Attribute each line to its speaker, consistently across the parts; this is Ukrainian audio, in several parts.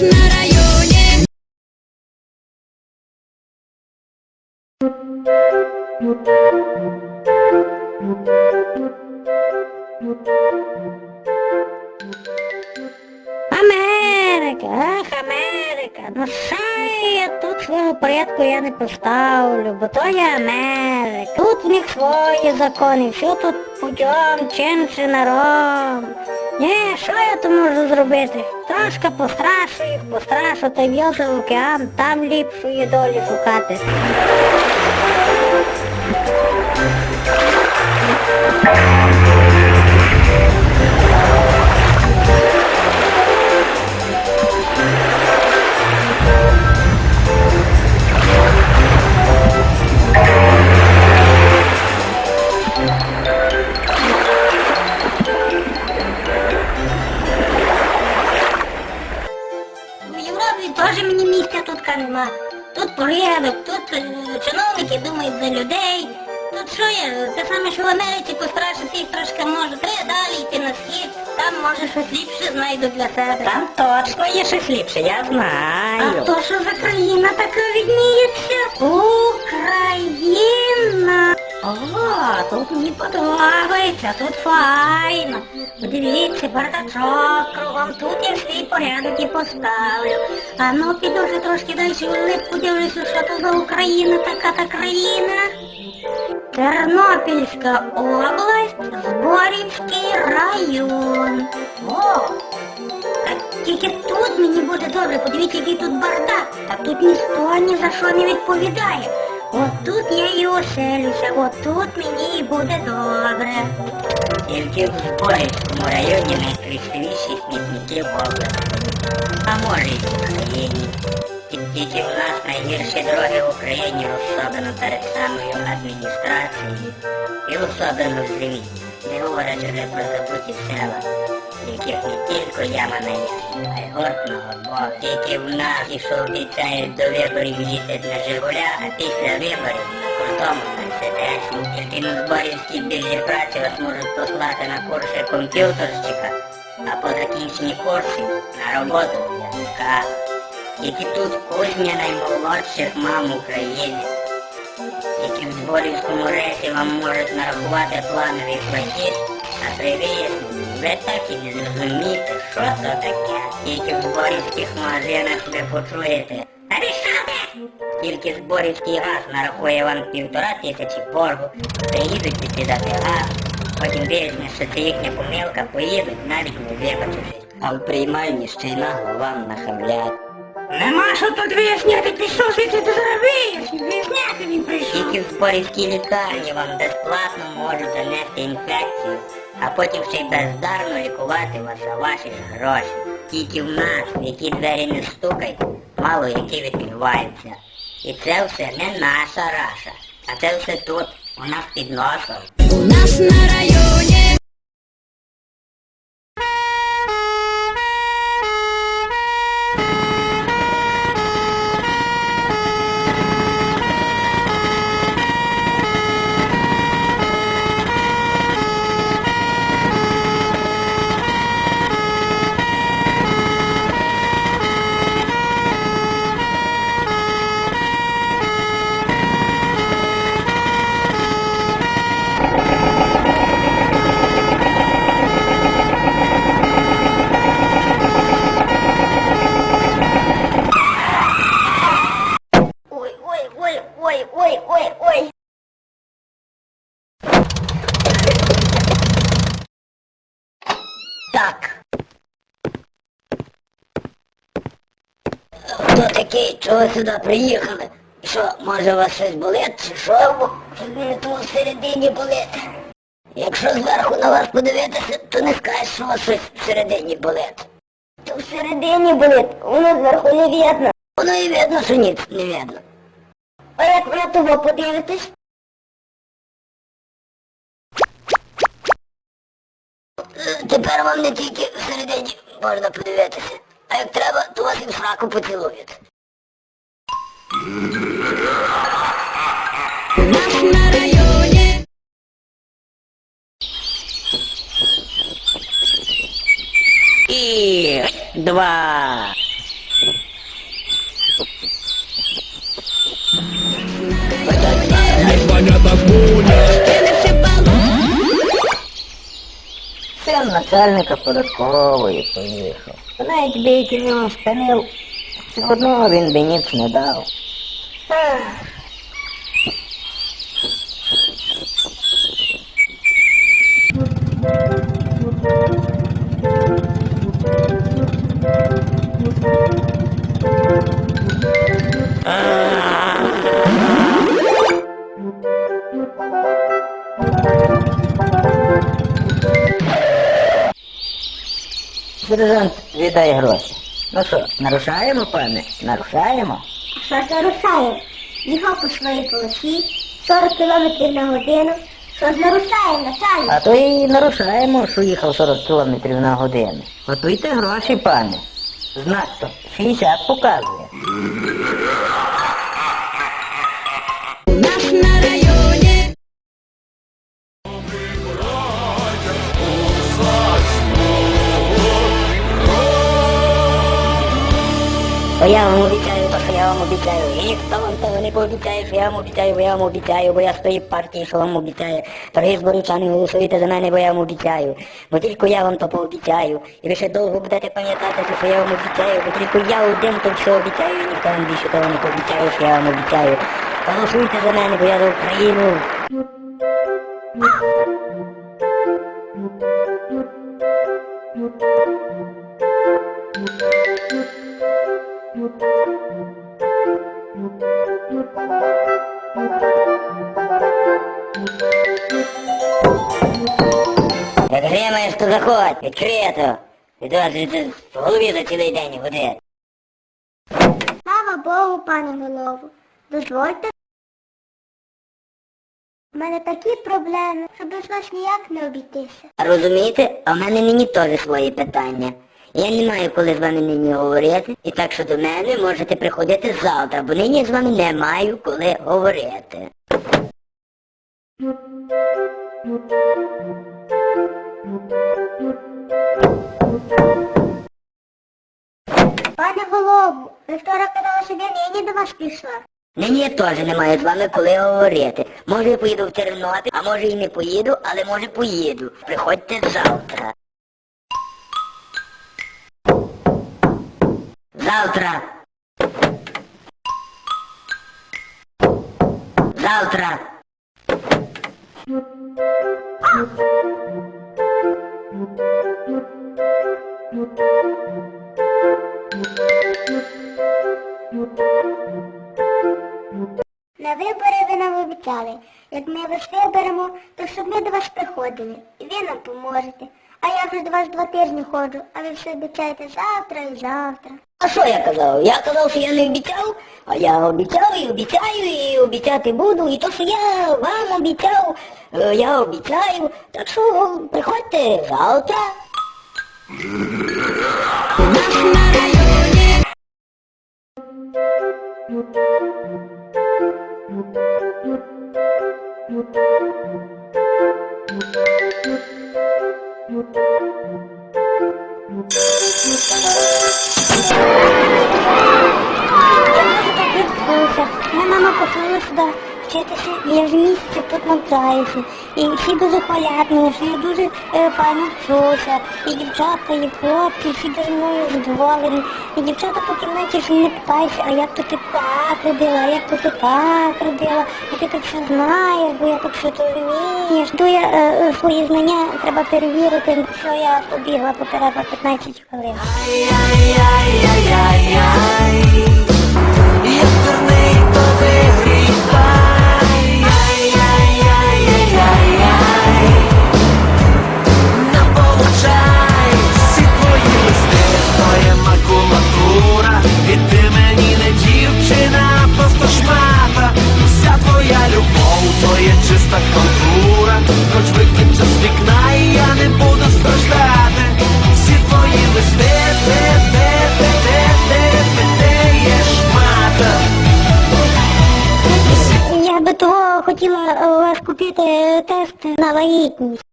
Speaker 1: Америка, ах, Америка, ну що я тут свого порядку я не поставлю, бо то є Америка. Тут в них свої закони, все тут путем, чинши наром. Ні, що я тут можу зробити? Трошки пострашу їх, пострашу, та й за океан, там ліпшої долі шукати. В Європі теж мені місця тут нема. Тут порядок, тут е, чиновники думають за людей. Тут що я, те саме, що в Америці пострашити їх трошки може. Треба далі йти на схід, там може щось ліпше знайду для себе.
Speaker 2: Там точно є щось ліпше, я знаю.
Speaker 1: А то що за країна така відніється? Україна! О, тут мені подобається, тут файно. Подивіться, бардачок кругом, тут я свій порядок і поставлю. А ну піду вже трошки далі в лип, подивлюся, що то за Україна, така та країна. Тернопільська область, Зборівський район. О, так тільки тут мені буде добре, подивіться, який тут бардак. Та тут ніхто ні за що не відповідає. От тут я і оселюся, от тут мені і буде добре.
Speaker 2: Тільки в Зборівському районі найкрасивіші смітники в області. А може й в Україні. Тільки в нас найгірші дороги в Україні, особливо перед самою адміністрацією. І особливо в зимі. Не говорять вже про забуті села, яких не тільки на ямі, а й гортного Бога. Тільки в нас, і що обіцяють до виборів їздять на Жигуля, а після виборів на крутому мерседесі. Тільки на зборівській біржі праці вас можуть послати на курси комп'ютерщика, а по закінченні курсів на роботу до язика. Тільки тут кузня наймолодших мам України. Тільки в Зборівському рейсі вам можуть нарахувати плановий платіж, а при виїзді ви так і не зрозумієте, що це таке. Тільки в Зборівських магазинах ви почуєте. Рішати! Тільки Зборівський газ нарахує вам півтора тисячі боргу, приїдуть відкидати газ, потім вияснять, що це їхня помилка, поїдуть, навіть не вибачившись. А в приймальні ще й нагло вам нахамлять.
Speaker 1: Нема що тут виясняти, пішов звідси ти зараз виясню, виясняти він прийшов.
Speaker 2: Тільки в Зборівській лікарні вам безплатно можуть занести інфекцію, а потім ще й бездарно лікувати вас за ваші ж гроші. Тільки в нас, в які двері не стукають, мало які відкриваються. І це все не наша раша, а це все тут, у нас під носом.
Speaker 3: У нас на районе.
Speaker 1: Так. Хто такий? Чого сюди приїхали? Що, може у вас щось болить, чи що? Щось мені тут всередині болить. Якщо зверху на вас подивитися, то не скажеш, що у вас щось всередині болить. То всередині болить, воно зверху не видно. Воно і видно, що ніц не видно. А як на того подивитесь? Тепер вам не тільки всередині можна подивитися, а як треба, то вас і в сраку поцілують.
Speaker 3: на районі.
Speaker 2: І два.
Speaker 4: Непонятно,
Speaker 2: Син начальника податкової поїхав. Навіть би як він його спинив, все одно він би ніч не дав. Ех. Сержант, віддай гроші. Ну що, нарушаємо, пане? Нарушаємо?
Speaker 1: А Що ж нарушає? Їхав по своїй полосі 40 км на годину. Що ж нарушає, начальник?
Speaker 2: А то і нарушаємо, що їхав 40 км на годину. Готуйте гроші, пане. Знак то 60 показує. Вам обіцяю, вам обіцяю. Ніхто вам того не пообіцяє, що я вам обіцяю, бо я вам обіцяю, бо я з тої що вам обіцяє. Дорогі зборучани, голосуйте за мене, бо я вам обіцяю. Бо тільки я вам то пообіцяю. І ви ще довго будете пам'ятати, що я вам обіцяю, бо тільки я один то все обіцяю, і ніхто вам більше того не пообіцяє, що я вам обіцяю. Голосуйте за мене, бо я за Україну. Як гримаєш, то заходь, відкрито. Відразу в голові за цілий день гуде.
Speaker 1: Слава Богу, пане голову. Дозвольте. У мене такі проблеми, що без вас ніяк не обійтися.
Speaker 2: Розумієте, а в мене нині теж свої питання. Я не маю коли з вами нині говорити, і так що до мене можете приходити завтра, бо нині я з вами не маю коли говорити.
Speaker 1: Пане голову, ви вчора казали, що я нині до вас прийшла.
Speaker 2: Нині я теж не маю з вами коли говорити. Може я поїду в Тернопіль, а може і не поїду, але може поїду. Приходьте завтра. Завтра. Завтра.
Speaker 1: На вибори ви нам обіцяли. Як ми вас виберемо, то щоб ми до вас приходили. І ви нам поможете. А я вже до вас два тижні ходжу, а ви все обіцяєте завтра і завтра.
Speaker 2: А що я казав? Я казав, що я не обіцяв, а я обіцяв і обіцяю, і обіцяти буду. І то, що я вам обіцяв, е, я обіцяю. Так що приходьте завтра.
Speaker 1: Місяці. І всі дуже хвалять я дуже е, файно вчуся. І дівчата, і хлопці, всі дуже мною задоволені. І дівчата по кімнаті вже не питаються, а як то ти так робила, а як то так робила, а ти так все знаєш, бо я так все то вмієш. То я е, е, свої знання треба перевірити, що я побігла по перервах 15 хвилин.
Speaker 5: Получай
Speaker 1: вагітність.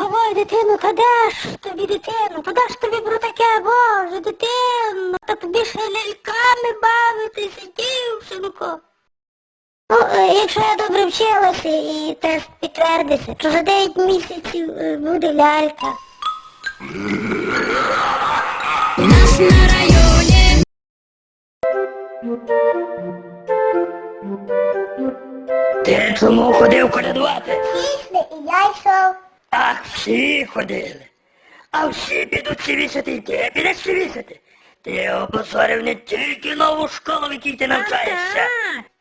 Speaker 1: Ой, дитину, та де ж тобі дитину? Та де ж тобі про таке, боже, дитину? Та тобі ще ляльками бавитися, дівчинко.
Speaker 6: Ну, е, якщо я добре вчилася і тест підтвердиться, то за 9 місяців е, буде лялька.
Speaker 3: Нас на районі.
Speaker 2: Ти чому ходив колядувати?
Speaker 6: Пішли, і я йшов.
Speaker 2: Ах, всі ходили. А всі підуть сівісити, і ти підеш сівісити. Ти опозорив не тільки нову школу, в якій ти навчаєшся.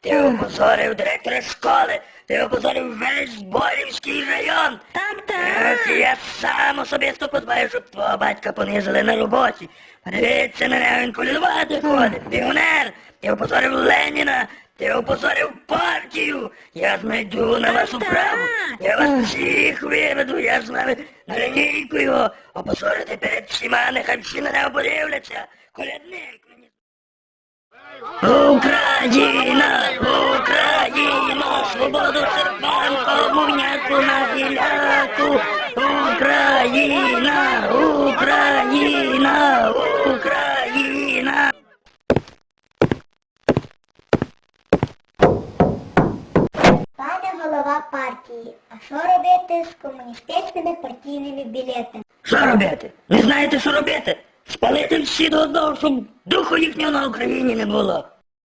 Speaker 2: Ти опозорив директора школи, ти опозорив весь Борівський район.
Speaker 1: Так,
Speaker 2: Е,
Speaker 1: так.
Speaker 2: Я сам особисто подбаю, щоб твого батька понизили на роботі. Подивіться на нього, він колядувати ходить. Піонер, ти опозорив Леніна, ти опозорив партію. Я знайду на вас управу. Я вас всіх виведу, я з вами на лінійку його. Опозорити перед всіма, нехай всі на нього подивляться. Колядник мені. Україна, Україна, свободу серпам, комуняку на гіляку. Україна, Україна, Україна.
Speaker 6: Пане голова партії, а що робити з комуністичними партійними білетами?
Speaker 2: Що робити? Не знаєте, що робити? Спалити всі до одного, щоб духу їхнього на Україні не було.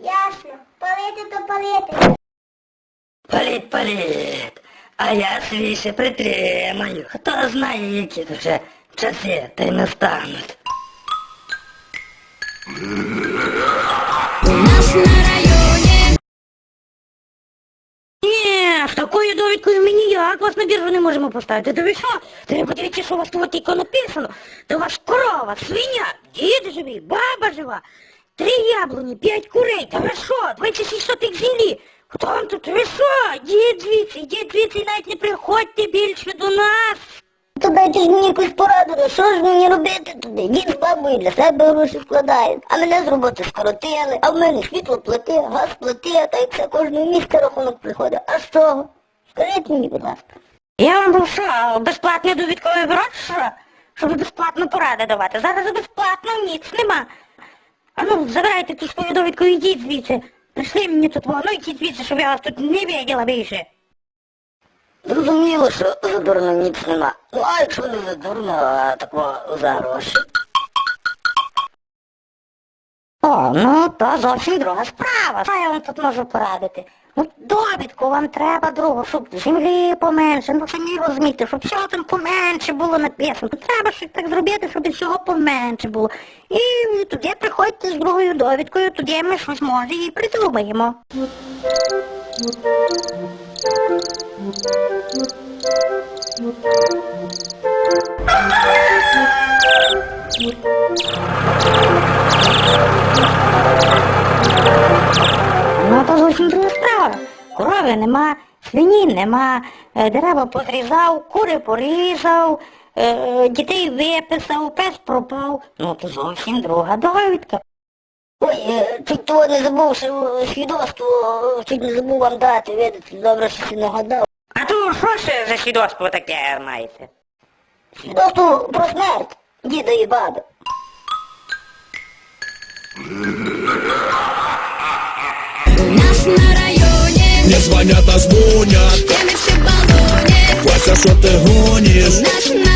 Speaker 6: Ясно, палити то палити.
Speaker 2: Паліт, паліт. А я свій ще притримаю. Хто знає, які то вже часи та й настануть.
Speaker 3: У нас на
Speaker 1: Ні, з такою довідкою ми ніяк вас на біржу не можемо поставити. Та ви що? Та ви подивіться, що у вас тут тільки написано. Та у вас корова, свиня, дід живий, баба жива, три яблуні, п'ять курей. Та ви що? 26 сотих землі. Хто вам тут? Ви що? Дід звідси, дід звідси, навіть не приходьте більше до нас.
Speaker 6: То дайте ж мені якусь пораду, ну що ж мені робити туди? Дід з бабою для себе гроші вкладають, а мене з роботи скоротили, а в мене світло плати, газ плати, а так все кожного місяця рахунок приходить. А чого? Скажіть мені, будь ласка.
Speaker 1: Я вам був що, безплатне довідкове бюро, що? Щоб безплатно поради давати. Зараз безплатно ніц нема. А ну, забирайте ту свою довідку і йдіть звідси. Прийшли мені тут, во, ну йдіть звідси, щоб я вас тут не виділа більше.
Speaker 6: Зрозуміло, що задурно ніч нема. Ну а якщо не задурно, а такого за гроші.
Speaker 1: О, ну то зовсім друга справа. Що я вам тут можу порадити? Ну, довідку вам треба другу, щоб землі поменше, ну самі розумієте, щоб всього там поменше було написано. Треба щось так зробити, щоб всього поменше було. І тоді приходьте з другою довідкою, тоді ми щось може і придумаємо. Ну, то зовсім. Корови нема, свині нема, е, дерева позрізав, кури порізав, е, дітей виписав, пес пропав. Ну, то зовсім друга довідка.
Speaker 6: Ой, е, чуть того не забув, що свідоцтво, е, чуть не забув вам дати, видати, добре, що си нагадав.
Speaker 1: А то що ще за свідоцтво таке маєте?
Speaker 6: Свідоцтво про смерть діда і баби.
Speaker 3: У нас на районі.
Speaker 4: Не звонят, а дзвонять.
Speaker 7: Я не всі.
Speaker 4: Вася, що ти гонишь?
Speaker 7: Наш, наш.